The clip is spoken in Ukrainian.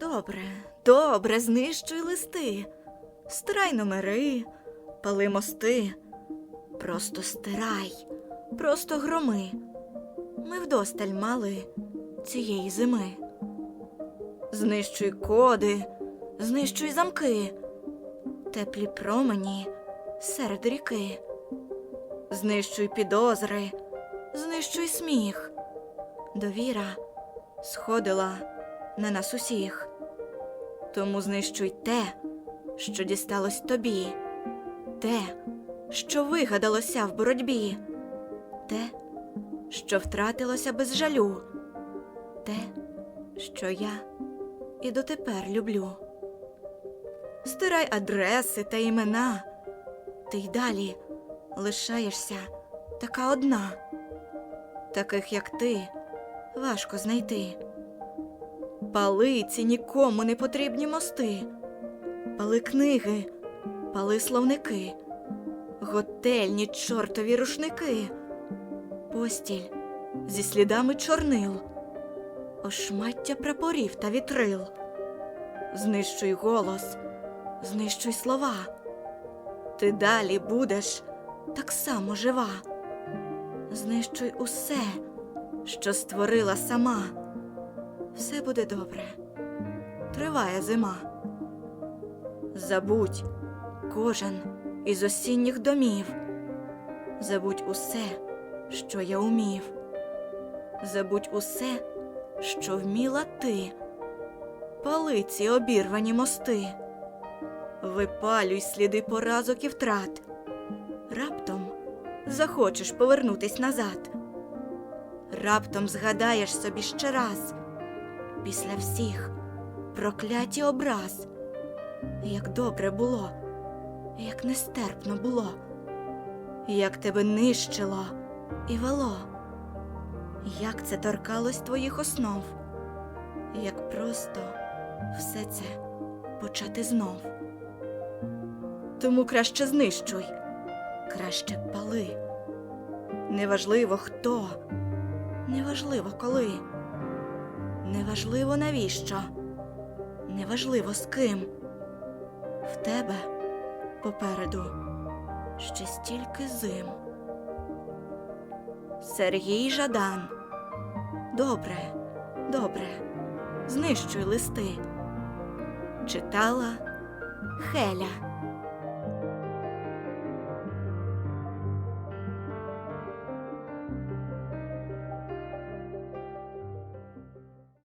Добре, добре, знищуй листи, стирай номери, пали мости. Просто стирай, просто громи. Ми вдосталь мали цієї зими. Знищуй коди, знищуй замки, теплі промені серед ріки. Знищуй підозри, знищуй сміх. Довіра сходила на нас усіх. Тому знищуй те, що дісталось тобі, те, що вигадалося в боротьбі, те, що втратилося без жалю, те, що я і дотепер люблю. Стирай адреси та імена, ти й далі лишаєшся така одна. Таких, як ти, важко знайти. Пали ці нікому не потрібні мости, пали книги, пали словники, готельні чортові рушники, постіль зі слідами чорнил, ошмаття прапорів та вітрил. Знищуй голос, знищуй слова. Ти далі будеш так само жива. Знищуй усе, що створила сама. Все буде добре. Триває зима. Забудь кожен із осінніх домів. Забудь усе, що я умів. Забудь усе, що вміла ти. Пали ці обірвані мости. Випалюй сліди поразок і втрат. Раптом захочеш повернутись назад. Раптом згадаєш собі ще раз після всіх прокляті образ, як добре було, як нестерпно було, як тебе нищило і вело, як це торкалось твоїх основ, як просто все це почати знов. Тому краще знищуй, краще пали. Неважливо хто, неважливо коли. Неважливо навіщо, неважливо з ким. В тебе попереду ще стільки зим. Сергій Жадан. Добре, добре, знищуй листи. Читала Хеля.